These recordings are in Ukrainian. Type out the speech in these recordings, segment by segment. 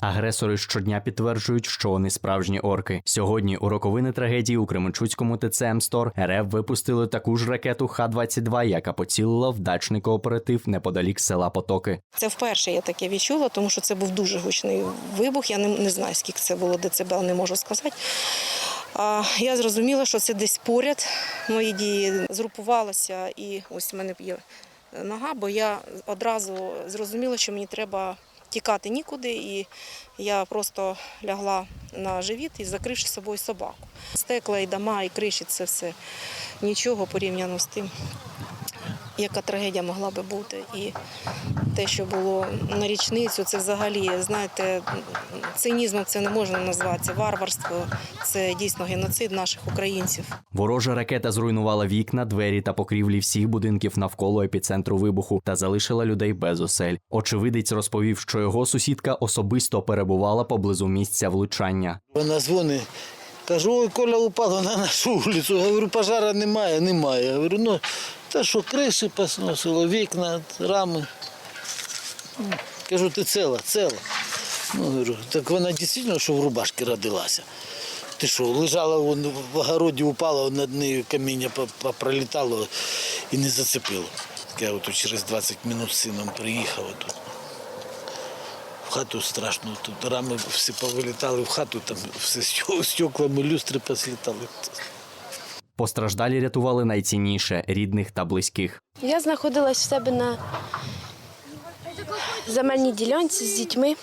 Агресори щодня підтверджують, що вони справжні орки. Сьогодні у роковини трагедії у Кременчуцькому ТЦ «Мстор» РФ випустили таку ж ракету Х-22, яка поцілила в дачний кооператив неподалік села Потоки. Це вперше я таке відчула, тому що це був дуже гучний вибух. Я не, не знаю, скільки це було децибел, не можу сказати. А, я зрозуміла, що це десь поряд. Мої дії згрупувалися, і ось в мене є нога, бо я одразу зрозуміла, що мені треба тікати нікуди, і я просто лягла на живіт і закривши собою собаку. Стекла і дома, і криші це все нічого порівняно з тим, яка трагедія могла би бути. І те, що було на річницю, це взагалі, знаєте, цинізмом це не можна назвати. Це варварство, це дійсно геноцид наших українців. Ворожа ракета зруйнувала вікна, двері та покрівлі всіх будинків навколо епіцентру вибуху та залишила людей без осель. Очевидець розповів, що його сусідка особисто перебувала поблизу місця влучання. Вона дзвонить. Кажу, ой, Коля упала на нашу вулицю. Говорю, пожара немає, немає. Говорю, ну, та що, криші посносило, вікна, рами. Кажу, ти ціла, ціла. Ну, говорю, так вона дійсно, що в рубашці родилася. Ти що, лежала вон, в огороді, упала, над нею каміння пролітало і не зацепило. Я от через 20 минут з сином приїхав тут. В хату страшно, тут рами всі повилітали в хату, там все стеклами, люстри послітали. Постраждалі рятували найцінніше рідних та близьких. Я знаходилась в себе на земельній ділянці з дітьми.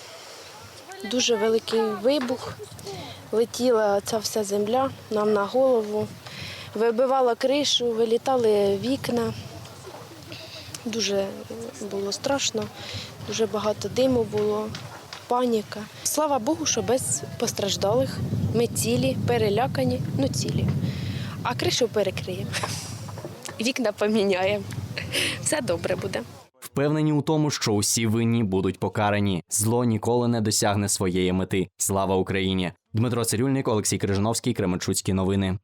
Дуже великий вибух. Летіла ця вся земля нам на голову, вибивала кришу, вилітали вікна. Дуже було страшно, дуже багато диму було, паніка. Слава Богу, що без постраждалих. Ми цілі, перелякані, ну цілі. А кришу перекриємо. Вікна поміняємо. Все добре буде. Впевнені у тому, що усі винні будуть покарані. Зло ніколи не досягне своєї мети. Слава Україні! Дмитро Цирюльник, Олексій Крижановський, Кременчуцькі новини.